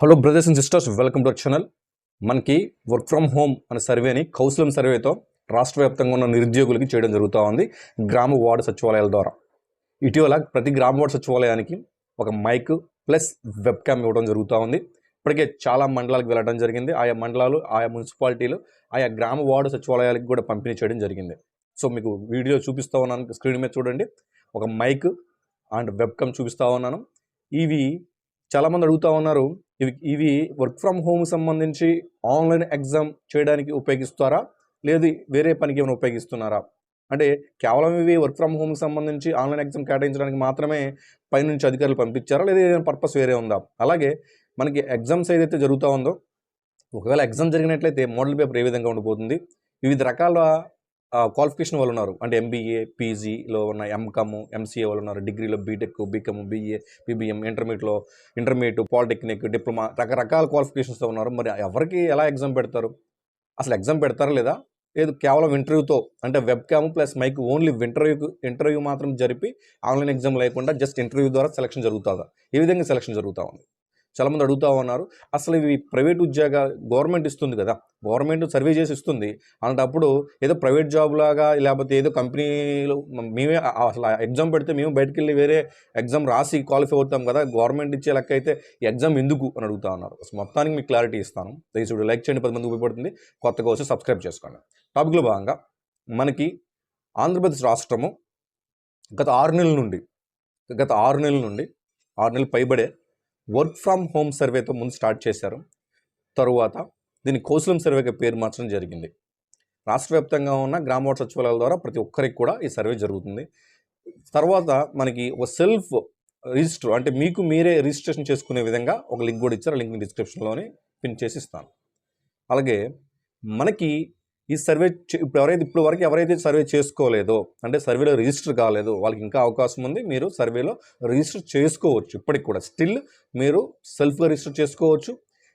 Hello brothers and sisters welcome to our channel మనకి work from home అనే సర్వేని కౌశలం సర్వేతో రాష్ట్ర వ్యాప్తంగా ఉన్న నిరుద్యోగులకి చేయడం జరుగుతూ ఉంది గ్రామ వార్డు సచివాలయాల ద్వారా. ఇటీవల ప్రతి గ్రామ వార్డు సచివాలయానికి ఒక మైక్ ప్లస్ వెబ్ క్యామ్ ఇవ్వడం జరుగుతూ ఉంది. ఇప్పటికే చాలా మండలాలకు వెళ్ళడం జరిగింది. ఆయా మండలాలు ఆయా మున్సిపాలిటీలు ఆయా గ్రామ వార్డు సచివాలయాలకు కూడా పంపిణీ చేయడం జరిగింది. సో మీకు వీడియో చూపిస్తూ ఉన్నాను. స్క్రీన్ మీద చూడండి. ఒక మైక్ అండ్ వెబ్ క్యామ్ చూపిస్తూ ఉన్నాను. ఇవి చాలామంది అడుగుతూ ఉన్నారు ఇవి ఇవి వర్క్ ఫ్రమ్ హోమ్ సంబంధించి ఆన్లైన్ ఎగ్జామ్ చేయడానికి ఉపయోగిస్తారా? లేదు వేరే పనికి ఏమైనా ఉపయోగిస్తున్నారా? అంటే కేవలం ఇవి వర్క్ ఫ్రమ్ హోమ్కి సంబంధించి ఆన్లైన్ ఎగ్జామ్ కేటాయించడానికి మాత్రమే పైనుంచి అధికారులు పంపించారా? లేదా ఏదైనా పర్పస్ వేరే ఉందా? అలాగే మనకి ఎగ్జామ్స్ ఏదైతే జరుగుతూ ఉందో ఒకవేళ ఎగ్జామ్ జరిగినట్లయితే మోడల్ పేపర్ ఏ విధంగా ఉండిపోతుంది? వివిధ రకాల క్వాలిఫికేషన్ వాళ్ళు ఉన్నారు. అంటే ఎంబీఏ పీజీలో ఉన్న ఎంకమ్ ఎంసీఏ వాళ్ళు ఉన్నారు. డిగ్రీలో బీటెక్ బీకమ్ బీఏ బీబీఎం ఇంటర్మీడియట్లో ఇంటర్మీడియట్ పాలిటెక్నిక్ డిప్లొమా రకరకాల క్వాలిఫికేషన్స్తో ఉన్నారు. మరి ఎవరికి ఎలా ఎగ్జామ్ పెడతారు? అసలు ఎగ్జామ్ పెడతారా లేదా? లేదు కేవలం ఇంటర్వ్యూతో అంటే web cam plus mic only ఇంటర్వ్యూకి ఇంటర్వ్యూ మాత్రం జరిపి ఆన్లైన్ ఎగ్జామ్ లేకుండా జస్ట్ ఇంటర్వ్యూ ద్వారా సెలక్షన్ జరుగుతుందా? ఏ విధంగా సెలక్షన్ జరుగుతూ ఉంది? చాలామంది అడుగుతా ఉన్నారు. అసలు ఇవి ప్రైవేట్ ఉద్యోగ గవర్నమెంట్ ఇస్తుంది కదా. గవర్నమెంట్ సర్వే చేసి ఇస్తుంది. అలాంటప్పుడు ఏదో ప్రైవేట్ జాబ్ లాగా లేకపోతే ఏదో కంపెనీలో మేమే అసలు ఎగ్జామ్ పెడితే మేము బయటకు వెళ్ళి వేరే ఎగ్జామ్ రాసి క్వాలిఫై అవుతాం కదా. గవర్నమెంట్ ఇచ్చే లెక్క అయితే ఎగ్జామ్ ఎందుకు అని అడుగుతా ఉన్నారు. అసలు మొత్తానికి మీకు క్లారిటీ ఇస్తాను. దయచేసి లైక్ చేయండి. పది మంది ఉపయోగపడుతుంది. కొత్తగా వచ్చి సబ్స్క్రైబ్ చేసుకోండి. టాపిక్లో భాగంగా మనకి ఆంధ్రప్రదేశ్ రాష్ట్రము గత ఆరు నెలల నుండి గత ఆరు నెలల నుండి ఆరు నెలలు పైబడే వర్క్ ఫ్రమ్ హోమ్ సర్వేతో ముందు స్టార్ట్ చేశారు. తరువాత దీన్ని కౌశలం సర్వేకి పేరు మార్చడం జరిగింది. రాష్ట్ర వ్యాప్తంగా ఉన్న గ్రామ సచివాలయాల ద్వారా ప్రతి ఒక్కరికి కూడా ఈ సర్వే జరుగుతుంది. తర్వాత మనకి ఒక సెల్ఫ్ రిజిస్టర్ అంటే మీకు మీరే రిజిస్ట్రేషన్ చేసుకునే విధంగా ఒక లింక్ కూడా ఇచ్చారు. లింక్ డిస్క్రిప్షన్లోనే పిన్ చేసి ఇస్తాను. అలాగే మనకి ఈ సర్వే ఇప్పుడు ఎవరైతే ఇప్పుడు వరకు ఎవరైతే సర్వే చేసుకోలేదో అంటే సర్వేలో రిజిస్టర్ కాలేదో వాళ్ళకి ఇంకా అవకాశం ఉంది మీరు సర్వేలో రిజిస్టర్ చేసుకోవచ్చు. ఇప్పటికి కూడా స్టిల్ మీరు సెల్ఫ్గా రిజిస్టర్ చేసుకోవచ్చు.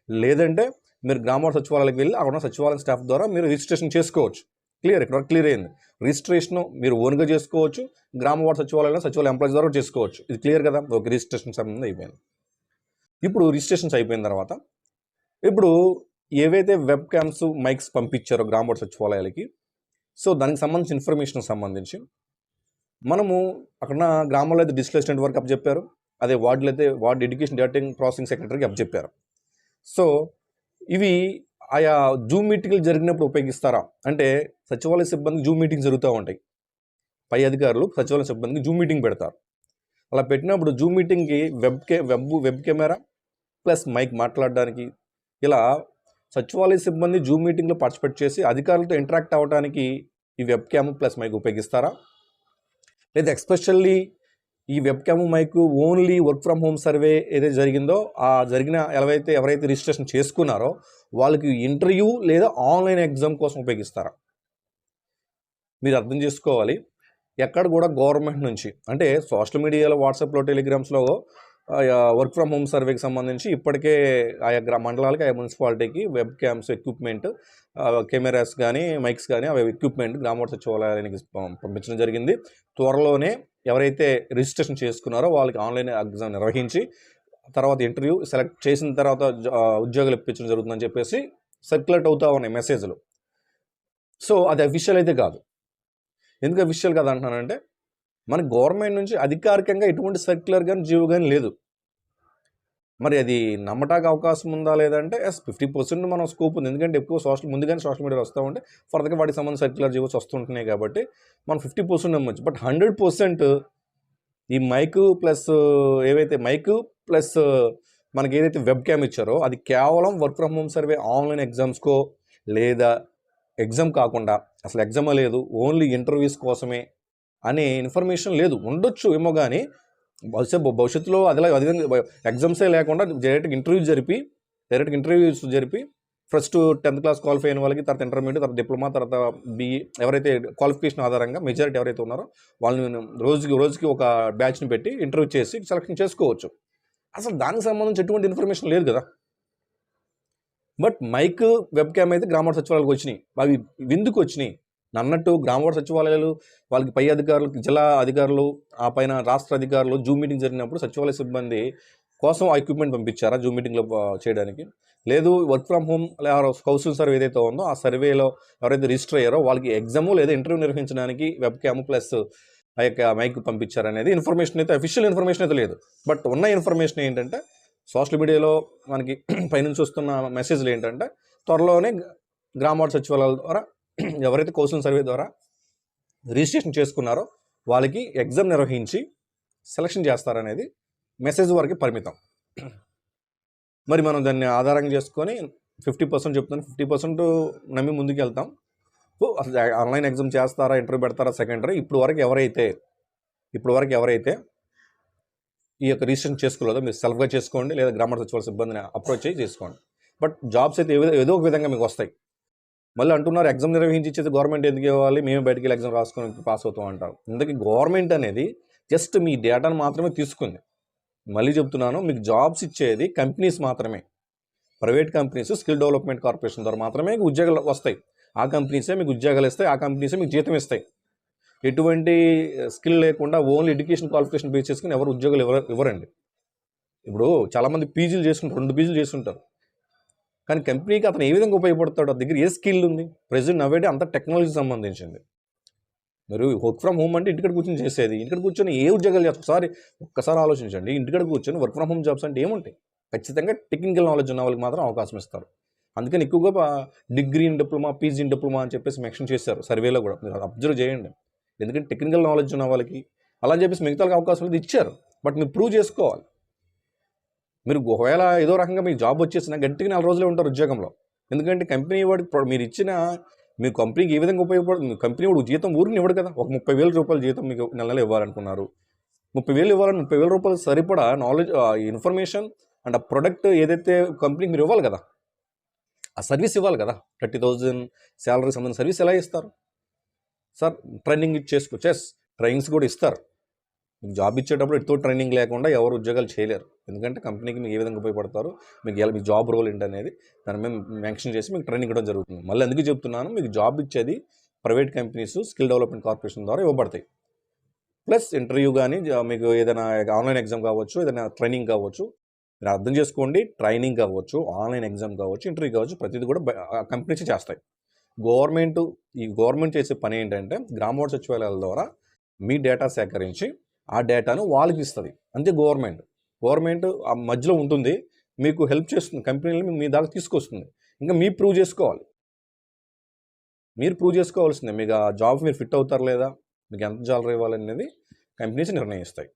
లేదంటే మీరు గ్రామ సచివాలయాలకు వెళ్ళి అక్కడ ఉన్న సచివాలయం స్టాఫ్ ద్వారా మీరు రిజిస్ట్రేషన్ చేసుకోవచ్చు. క్లియర్ ఇక్కడ క్లియర్ అయింది. రిజిస్ట్రేషన్ మీరు ఓన్గా చేసుకోవచ్చు గ్రామ వార్డు సచివాలయంలో సచివాలయం ఎంప్లాయీస్ ద్వారా చేసుకోవచ్చు. ఇది క్లియర్ కదా? ఒక రిజిస్ట్రేషన్ సంబంధం అయిపోయింది ఇప్పుడు రిజిస్ట్రేషన్స్ అయిపోయిన తర్వాత ఇప్పుడు ఏవైతే వెబ్ క్యామ్స్ మైక్స్ పంపించారో గ్రామ సచివాలయాలకి సో దానికి సంబంధించిన ఇన్ఫర్మేషన్ సంబంధించి మనము అక్కడ గ్రామంలో అయితే డిజిటల్ అసిస్టెంట్ వర్క్ అప్ చెప్పారు అదే వార్డులో అయితే వార్డు ఎడ్యుకేషన్ డేటింగ్ ప్రాసెసింగ్ సెక్రటరీకి అప్ చెప్పారు. సో ఇవి ఆయా జూమ్ మీటింగ్లు జరిగినప్పుడు ఉపయోగిస్తారా? అంటే సచివాలయ సిబ్బంది జూమ్ మీటింగ్ జరుగుతూ ఉంటాయి. పై అధికారులు సచివాలయ సిబ్బందికి జూమ్ మీటింగ్ పెడతారు. అలా పెట్టినప్పుడు జూమ్ మీటింగ్కి వెబ్ కే web web camera plus mic మాట్లాడడానికి ఇలా సచివాలయ సిబ్బంది జూమ్ మీటింగ్లో పార్టిసిపేట్ చేసి అధికారులతో ఇంటరాక్ట్ అవ్వడానికి ఈ వెబ్ క్యామ్ ప్లస్ మైక్ ఉపయోగిస్తారా? లేదా ఎక్స్పెషల్లీ ఈ web cam mic only work from home survey ఏదైతే జరిగిందో ఆ జరిగిన ఎవరైతే ఎవరైతే రిజిస్ట్రేషన్ చేసుకున్నారో వాళ్ళకి ఇంటర్వ్యూ లేదా ఆన్లైన్ ఎగ్జామ్ కోసం ఉపయోగిస్తారా? మీరు అర్థం చేసుకోవాలి. ఎక్కడ కూడా గవర్నమెంట్ నుంచి అంటే సోషల్ మీడియాలో వాట్సాప్లో టెలిగ్రామ్స్లో వర్క్ ఫ్రమ్ హోమ్ సర్వేకి సంబంధించి ఇప్పటికే ఆయా గ్రా మండలాలకి ఆయా మున్సిపాలిటీకి వెబ్ క్యామ్స్ ఎక్విప్మెంట్ కెమెరాస్ కానీ మైక్స్ కానీ అవి ఎక్విప్మెంట్ గ్రామ సచివాలయానికి పంపించడం జరిగింది. త్వరలోనే ఎవరైతే రిజిస్ట్రేషన్ చేసుకున్నారో వాళ్ళకి ఆన్లైన్ ఎగ్జామ్ నిర్వహించి తర్వాత ఇంటర్వ్యూ సెలెక్ట్ చేసిన తర్వాత జ- ఉద్యోగాలు ఇప్పించడం జరుగుతుందని చెప్పేసి సర్క్యులేట్ అవుతా ఉన్నాయి మెసేజ్లు. సో అది అఫీషియల్ అయితే కాదు. ఎందుకు అఫీషియల్ కాదు అంటున్నానంటే మన గవర్నమెంట్ నుంచి అధికారికంగా ఎటువంటి సర్క్యులర్ కానీ జీవో కానీ లేదు. మరి అది నమ్మటానికి అవకాశం ఉందా లేదంటే ఎస్ ఫిఫ్టీ పర్సెంట్ మనం స్కోప్ ఉంది. ఎందుకంటే ఎక్కువ సోషల్ ముందుగానే సోషల్ మీడియాలో వస్తూ ఉంటే ఫర్దర్గా వాటికి సంబంధించిన సర్క్యులర్ జీవోస్ వస్తుంటున్నాయి కాబట్టి మనం ఫిఫ్టీ పర్సెంట్ నమ్మచ్చు. బట్ హండ్రెడ్ పర్సెంట్ ఈ మైక్ ప్లస్ ఏవైతే మైక్ ప్లస్ మనకి ఏదైతే వెబ్ క్యామ్ ఇచ్చారో అది కేవలం work from home survey online ఎగ్జామ్స్కో లేదా ఎగ్జామ్ కాకుండా అసలు ఎగ్జామ్ లేదు. ఓన్లీ ఇంటర్వ్యూస్ కోసమే అనే ఇన్ఫర్మేషన్ లేదు. ఉండొచ్చు ఏమో కానీ బహుశా భవిష్యత్తులో అదిలా అదే ఎగ్జామ్సే లేకుండా డైరెక్ట్గా ఇంటర్వ్యూ జరిపి డైరెక్ట్గా ఇంటర్వ్యూస్ జరిపి ఫస్ట్ టెన్త్ క్లాస్ క్వాలిఫై అయిన వాళ్ళకి తర్వాత ఇంటర్మీడియట్ తర్వాత డిప్లొమా తర్వాత బీఈ ఎవరైతే క్వాలిఫికేషన్ ఆధారంగా మెజారిటీ ఎవరైతే ఉన్నారో వాళ్ళని రోజుకి రోజుకి ఒక బ్యాచ్ని పెట్టి ఇంటర్వ్యూ చేసి సెలక్షన్ చేసుకోవచ్చు. అసలు దానికి సంబంధించి ఎటువంటి ఇన్ఫర్మేషన్ లేదు కదా. బట్ మైక్ వెబ్ క్యామ్ అయితే గ్రామ సచివాలయాలకు వచ్చినాయి. అవి విందుకు వచ్చినాయి. అన్నట్టు గ్రామవాడ సచివాలయాలు వాళ్ళకి పై అధికారులు జిల్లా అధికారులు ఆ పైన రాష్ట్ర అధికారులు జూమ్ మీటింగ్ జరిగినప్పుడు సచివాలయ సిబ్బంది కోసం ఆ ఎక్విప్మెంట్ పంపించారా జూమ్ మీటింగ్లో చేయడానికి? లేదు work from home council survey ఏదైతే ఉందో ఆ సర్వేలో ఎవరైతే రిజిస్టర్ అయ్యారో వాళ్ళకి ఎగ్జామ్ లేదా ఇంటర్వ్యూ నిర్వహించడానికి వెబ్ క్యామ్ ప్లస్ ఆ యొక్క మైక్ పంపించారనేది ఇన్ఫర్మేషన్ అయితే అఫీషియల్ ఇన్ఫర్మేషన్ అయితే లేదు. బట్ ఉన్న ఇన్ఫర్మేషన్ ఏంటంటే సోషల్ మీడియాలో మనకి పైనుంచి వస్తున్న మెసేజ్లు ఏంటంటే త్వరలోనే గ్రామ వార్డు సచివాలయాల ద్వారా ఎవరైతే కౌన్సిల్ సర్వే ద్వారా రిజిస్ట్రేషన్ చేసుకున్నారో వాళ్ళకి ఎగ్జామ్ నిర్వహించి సెలక్షన్ చేస్తారనేది మెసేజ్ వరకు పరిమితం. మరి మనం దాన్ని ఆధారంగా చేసుకొని ఫిఫ్టీ పర్సెంట్ చెప్తాను ఫిఫ్టీ పర్సెంట్ నమ్మి ముందుకు వెళ్తాం. అసలు ఆన్లైన్ ఎగ్జామ్ చేస్తారా ఇంటర్వ్యూ పెడతారా సెకండరీ? ఇప్పుడు వరకు ఎవరైతే ఇప్పుడు వరకు ఎవరైతే ఈ యొక్క రిజిస్ట్రేషన్ చేసుకోలేదో మీరు సెల్ఫ్గా చేసుకోండి లేదా గ్రామర్ సచివాలయ సిబ్బందిని అప్రోచ్ చేసి చేసుకోండి. బట్ జాబ్స్ అయితే ఏదో ఒక విధంగా మీకు వస్తాయి. మళ్ళీ అంటున్నారు ఎగ్జామ్ నిర్వహించేది గవర్నమెంట్ ఎందుకు ఇవ్వాలి? మేమే బయటికి వెళ్ళి ఎగ్జామ్ రాసుకొని పాస్ అవుతాం అంటారు. ఇందుకే గవర్నమెంట్ అనేది జస్ట్ మీ డేటాను మాత్రమే తీసుకుంది. మళ్ళీ చెప్తున్నాను మీకు జాబ్స్ ఇచ్చేది కంపెనీస్ మాత్రమే. Private companies skill development corporation ద్వారా మాత్రమే మీకు ఉద్యోగాలు వస్తాయి. ఆ కంపెనీసే మీకు ఉద్యోగాలు ఇస్తాయి ఆ కంపెనీసే మీకు జీతం ఇస్తాయి. ఎటువంటి స్కిల్ లేకుండా ఓన్లీ ఎడ్యుకేషన్ క్వాలిఫికేషన్ బేస్ చేసుకుని ఎవరు ఉద్యోగాలు ఇవ్వరు ఇవ్వరండి. ఇప్పుడు చాలామంది పీజీలు చేసుకుంటారు రెండు పీజీలు చేసుకుంటారు. కానీ కంపెనీకి అతను ఏ విధంగా ఉపయోగపడతాడు ఆ దగ్గర ఏ స్కిల్ ఉంది? ప్రజెంట్ నవ్వేడే అంత టెక్నాలజీకి సంబంధించింది. మీరు వర్క్ ఫ్రమ్ హోమ్ అంటే ఇంటికడ కూర్చొని చేసేది. ఇంటికడ కూర్చొని ఏ ఉద్యోగాలు చేస్తారు? ఒకసారి ఒక్కసారి ఆలోచించండి. ఇంటికడ కూర్చొని వర్క్ ఫ్రమ్ హోమ్ జాబ్స్ అంటే ఏముంటాయి? ఖచ్చితంగా టెక్నికల్ నాలెడ్జ్ ఉన్న వాళ్ళకి మాత్రం అవకాశం ఇస్తారు. అందుకని ఎక్కువగా degree in diploma PG in diploma అని చెప్పేసి మెన్షన్ చేశారు సర్వేలో కూడా. మీరు అబ్జర్వ్ చేయండి. ఎందుకంటే టెక్నికల్ నాలెడ్జ్ ఉన్న వాళ్ళకి అలా చెప్పేసి మిగతా వాళ్ళకి అవకాశం ఇచ్చారు. బట్ మీరు ప్రూవ్ చేసుకోవాలి. మీరు ఒకవేళ ఏదో రకంగా మీకు జాబ్ వచ్చేసినా గట్టిగా నెల రోజులే ఉంటారు ఉద్యోగంలో. ఎందుకంటే కంపెనీ వాడికి మీరు ఇచ్చిన మీ కంపెనీకి ఏ విధంగా ఉపయోగపడుతుంది మీ కంపెనీ వాడు జీతం ఊరిని ఇవ్వడు కదా. ఒక ముప్పై వేల రూపాయల జీతం మీకు నెల నెల ఇవ్వాలనుకున్నారు. ముప్పై వేలు ఇవ్వాలని ముప్పై వేల రూపాయలు సరిపడా నాలెడ్జ్ ఇన్ఫర్మేషన్ అండ్ ఆ ప్రొడక్ట్ ఏదైతే కంపెనీకి మీరు ఇవ్వాలి కదా ఆ సర్వీస్ ఇవ్వాలి కదా. థర్టీ థౌజండ్ శాలరీ సంబంధించిన సర్వీస్ ఎలా ఇస్తారు? సార్ ట్రైనింగ్ ఇచ్చేసుకో చెస్ ట్రైనింగ్స్ కూడా ఇస్తారు. మీకు జాబ్ ఇచ్చేటప్పుడు ఎటు ట్రైనింగ్ లేకుండా ఎవరు ఉద్యోగాలు చేయలేరు. ఎందుకంటే కంపెనీకి మీకు ఏ విధంగా ఉపయోగపడతారు మీకు ఎలా మీ జాబ్ రోల్ ఏంటి అనేది దాని మీద మెన్షన్ చేసి మీకు ట్రైనింగ్ ఇవ్వడం జరుగుతుంది. మళ్ళీ ఎందుకు చెప్తున్నాను మీకు జాబ్ ఇచ్చేది private companies skill development corporation ద్వారా ఇవ్వబడతాయి. ప్లస్ ఇంటర్వ్యూ కానీ మీకు ఏదైనా ఆన్లైన్ ఎగ్జామ్ కావచ్చు ఏదైనా ట్రైనింగ్ కావచ్చు మీరు అర్థం చేసుకోండి ట్రైనింగ్ కావచ్చు ఆన్లైన్ ఎగ్జామ్ కావచ్చు ఇంటర్వ్యూ కావచ్చు ప్రతిదీ కూడా కంపెనీస్ చేస్తాయి. గవర్నమెంట్ ఈ గవర్నమెంట్ చేసే పని ఏంటంటే గ్రామ సచివాలయాల ద్వారా మీ డేటా సేకరించి ఆ డేటాను వాళ్ళకి ఇస్తుంది. అంతే గవర్నమెంట్. గవర్నమెంట్ ఆ మధ్యలో ఉంటుంది. మీకు హెల్ప్ చేస్తుంది. కంపెనీలు మీ దాకా తీసుకొస్తుంది. ఇంకా మీ ప్రూవ్ చేసుకోవాలి. మీరు ప్రూవ్ చేసుకోవాల్సిందే. మీకు ఆ జాబ్ మీరు ఫిట్ అవుతారు లేదా? మీకు ఎంత జాలరీ ఇవ్వాలనేది కంపెనీస్ నిర్ణయిస్తాయి.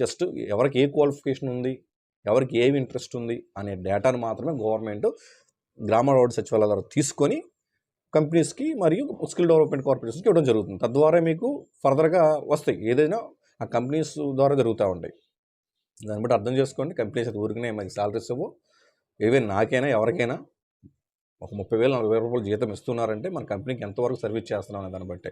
జస్ట్ ఎవరికి ఏ క్వాలిఫికేషన్ ఉంది? ఎవరికి ఏమి ఇంట్రెస్ట్ ఉంది? అనే డేటాను మాత్రమే గవర్నమెంట్ గ్రామ రోడ్ సచివాలయాల ద్వారా తీసుకొని కంపెనీస్కి మరియు స్కిల్ డెవలప్మెంట్ కార్పొరేషన్స్కి ఇవ్వడం జరుగుతుంది. తద్వారా మీకు ఫర్దర్గా వస్తాయి. ఏదైనా ఆ కంపెనీస్ ద్వారా జరుగుతూ ఉంటాయి. దాన్ని బట్టి అర్థం చేసుకోండి. కంపెనీస్ అయితే ఊరికనే మనకి సాలరీస్ ఇవ్వు. ఏవే నాకైనా ఎవరికైనా ఒక ముప్పై వేలు నలభై వేల రూపాయలు జీతం ఇస్తున్నారంటే మన కంపెనీకి ఎంతవరకు సర్వీస్ చేస్తున్నాం అనే దాన్ని బట్టే.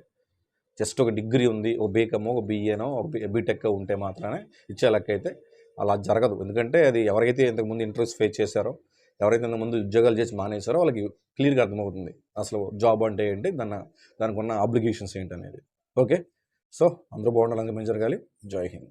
జస్ట్ ఒక డిగ్రీ ఉంది ఒక బీకమో ఒక బీఏనో ఒక బీటెక్ ఉంటే మాత్రమే ఇచ్చే లెక్క అయితే అలా జరగదు. ఎందుకంటే అది ఎవరైతే ఇంతకుముందు ఇంటర్వ్యూస్ ఫేస్ చేశారో ఎవరైతే ఇంతకుముందు ఉద్యోగాలు చేసి మానేశారో వాళ్ళకి క్లియర్గా అర్థమవుతుంది. అసలు జాబ్ అంటే ఏంటి? దాని దానికి ఉన్న అబ్లిగేషన్స్ ఏంటి అనేది ఓకే? సో అందరూ బాగుండాలని మేము జరగాలి. జై హింద్.